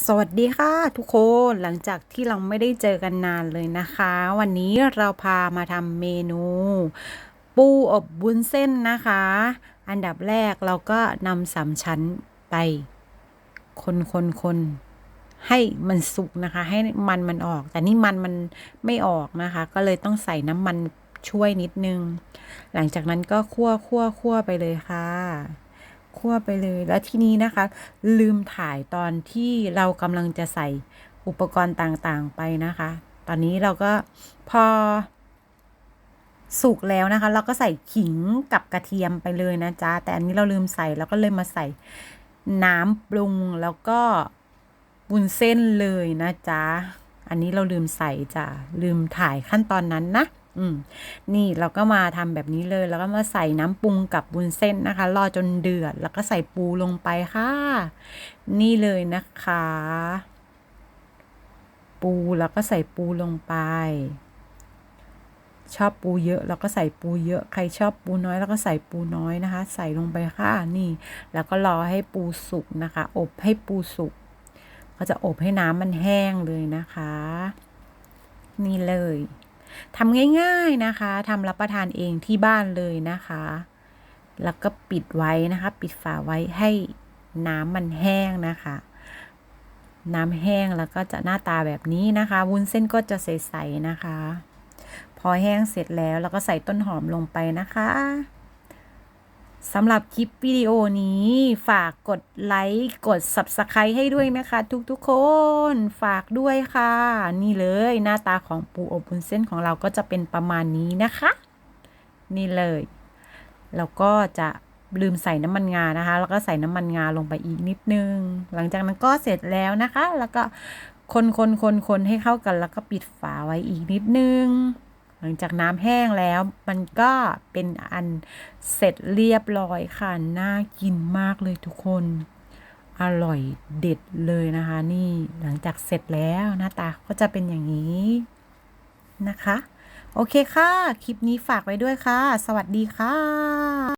สวัสดีค่ะทุกคนหลังจากที่เราไม่ได้เจอกันนานเลยนะคะ วันนี้เราพามาทำเมนู ปูอบบุญเส้นนะคะ อันดับแรกเราก็นำสามชั้นไป คนคนคนให้มันสุกนะคะ ให้มันมันออก แต่นี่มันมันไม่ออกนะคะ ก็เลยต้องใส่น้ำมันช่วยนิดนึง หลังจากนั้นก็คั่วคั่วคั่วไปเลยค่ะ คั่วไปเลย แล้วทีนี้นะคะ ลืมถ่ายตอนที่เรากำลังจะใส่อุปกรณ์ต่างๆไปนะคะ ตอนนี้เราก็พอ สุกแล้วนะคะ เราก็ใส่ขิงกับกระเทียมไปเลยนะจ๊ะ แต่อันนี้เราลืมใส่เราก็เลยมาใส่น้ำปรุงแล้วก็บุญเส้นเลยนะจ๊ะ อันนี้เราลืมใส่จ้ะลืมถ่ายขั้นตอนนั้นนะ อืมนี่เราก็มาทำแบบนี้เลย แล้วก็มาใส่น้ำปรุงกับบุญเส้นนะคะ รอจนเดือด แล้วก็ใส่ปูลงไปค่ะ นี่เลยนะคะ ปูแล้วก็ใส่ปูลงไป ชอบปูเยอะเราก็ใส่ปูเยอะ ใครชอบปูน้อยแล้วก็ใส่ปูน้อยนะคะ ใส่ลงไปค่ะนี่ แล้วก็รอให้ปูสุกนะคะ อบให้ปูสุกก็จะอบให้น้ำมันแห้งเลยนะคะ นี่เลย ทำง่ายๆนะคะทำรับประทานเองที่บ้านเลยนะคะ แล้วก็ปิดไว้นะคะ ปิดฝาไว้ให้น้ำมันแห้งนะคะ น้ำแห้งแล้วก็จะหน้าตาแบบนี้นะคะ วุ้นเส้นก็จะใสๆนะคะ พอแห้งเสร็จแล้วเราก็ใส่ต้นหอมลงไปนะคะ สำหรับคลิปวิดีโอนี้ฝากกดไลค์กด Subscribe ให้ด้วยนะคะ ทุกๆคนฝากด้วยค่ะ นี่เลยหน้าตาของปูอบบุญเส้นของเราก็จะเป็นประมาณนี้นะคะ นี่เลยแล้วก็จะลืมใส่น้ำมันงานะคะ แล้วก็ใส่น้ำมันงาลงไปอีกนิดนึง หลังจากนั้นก็เสร็จแล้วนะคะ แล้วก็คนคนคนคนให้เข้ากันแล้วก็ปิดฝาไว้อีกนิดนึง หลังจากน้ำแห้งแล้วมันก็เป็นอันเสร็จเรียบร้อยค่ะ น่ากินมากเลยทุกคน อร่อยเด็ดเลยนะคะ นี่หลังจากเสร็จแล้วหน้าตาก็จะเป็นอย่างนี้นะคะ โอเคค่ะ คลิปนี้ฝากไว้ด้วยค่ะ สวัสดีค่ะ